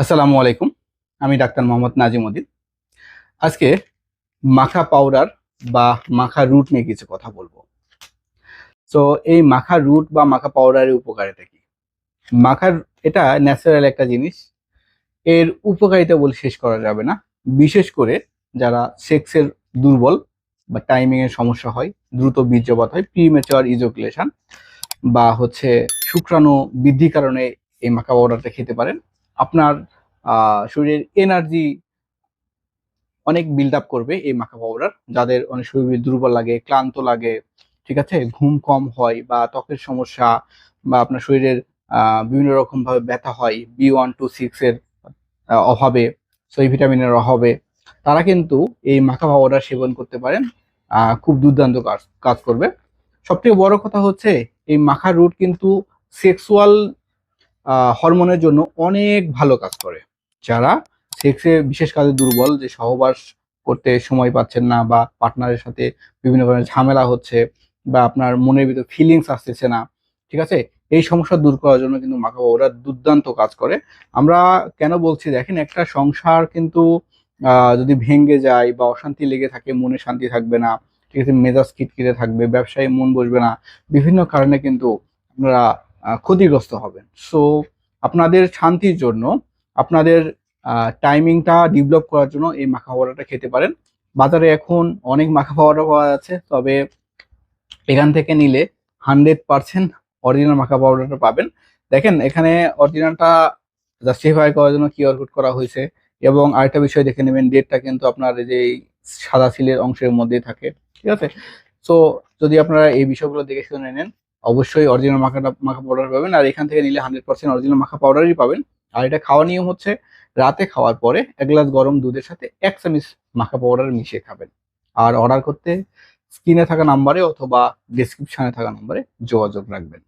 আসসালামু আলাইকুম। আমি ডাক্তার মোহাম্মদ নাজিম উদ্দিন। আজকে মাখা পাউডার বা মাখা রুট নিয়ে কিছু কথা বলব। তো এই মাখা রুট বা মাখা পাউডারের উপকারিতা কি? মাখার এটা ন্যাচারাল একটা জিনিস। এর উপকারিতা বলে শেষ করা যাবে না। বিশেষ করে যারা সেক্সের দুর্বল বা টাইমিংয়ের সমস্যা হয়, দ্রুত বীর্যপাত হয় প্রিমেচার ইজোকুলেশন বা হচ্ছে শুক্রাণু বৃদ্ধির কারণে এই মাখা পাউডারটা খেতে পারেন। আপনার শরীরের এনার্জি অনেক বিল্ড আপ করবে এই মাখা পাউডার যাদের অনেক শরীর দুর্বল লাগে, ক্লান্ত লাগে, ঠিক আছে? ঘুম কম হয় বা ত্বকের সমস্যা বা আপনার শরীরের বিভিন্ন রকম ভাবে ব্যথা হয় বি ওয়ান টু সিক্স এর অভাবে সেই ভিটামিনের অভাবে, তারা কিন্তু এই মাখা পাউডার সেবন করতে পারেন খুব দুর্দান্ত কাজ কাজ করবে। সবথেকে বড় কথা হচ্ছে, এই মাখা রুট কিন্তু সেক্সুয়াল হরমোনের জন্য অনেক ভালো কাজ করে। যারা সেক্সে বিশেষ কাজে দুর্বল, যে সহবাস করতে সময় পাচ্ছেন না বা পার্টনারের সাথে বিভিন্ন ধরনের ঝামেলা হচ্ছে বা আপনার মনের ভিতর ফিলিংস আসতেছে না, ঠিক আছে? এই সমস্যা দূর করার জন্য কিন্তু মাখা ওরা দুর্দান্ত কাজ করে। আমরা কেন বলছি, দেখেন একটা সংসার কিন্তু যদি ভেঙে যায় বা অশান্তি লেগে থাকে, মনে শান্তি থাকবে না, ঠিক আছে? মেজাজ কিটকিটে থাকবে, ব্যবসায় মন বসবে না, বিভিন্ন কারণে কিন্তু আপনারা ক্ষতিগ্রস্ত হবেন। সো আপনাদের শান্তির জন্য, আপনাদের টাইমিংটা ডেভেলপ করার জন্য এই মাখা পাউডারটা খেতে পারেন। বাজারে এখন অনেক মাখা পাউডার পাওয়া যাচ্ছে, তবে এখান থেকে নিলে হান্ড্রেড পার্সেন্ট অরিজিনাল মাখা পাউডারটা পাবেন। দেখেন, এখানে অরিজিনালটা জাস্টিফাই করার জন্য কিউআর কোড করা হয়েছে এবং আরেকটা বিষয় দেখে নেবেন ডেটটা কিন্তু আপনার যে সাদা সিলের অংশের মধ্যে থাকে, ঠিক আছে? সো যদি আপনারা এই বিষয়গুলো দেখে শুনে নেন অবশ্যই অরিজিনাল মাখাটা মাখা পাউডার পাবেন। আর এখান থেকে নিলে হান্ড্রেড পার্সেন্ট অরিজিনাল মাখা পাউডারই পাবেন। আর এটা খাওয়ার নিয়ম হচ্ছে, রাতে খাওয়ার পরে এক গ্লাস গরম দুধের সাথে এক চামচ মাখা পাউডার মিশিয়ে খাবেন। আর অর্ডার করতে স্ক্রিনে থাকা নাম্বারে অথবা ডেসক্রিপশনে থাকা নাম্বারে যোগাযোগ রাখবেন।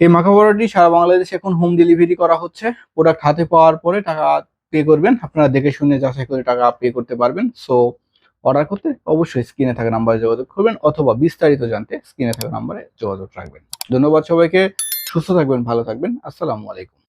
এই মাখা পাউডারটি সারা বাংলাদেশে এখন হোম ডেলিভারি করা হচ্ছে। প্রোডাক্ট হাতে পাওয়ার পরে টাকা পে করবেন। আপনারা দেখে শুনে যাচাই করে টাকা পে করতে পারবেন। সো অর্ডার করতে অবশ্যই স্ক্রিনে থাকা নাম্বারে যোগাযোগ করবেন অথবা বিস্তারিত জানতে স্ক্রিনে থাকা নাম্বারে যোগাযোগ রাখবেন। ধন্যবাদ সবাইকে, সুস্থ থাকবেন, ভালো থাকবেন। আসসালামু আলাইকুম।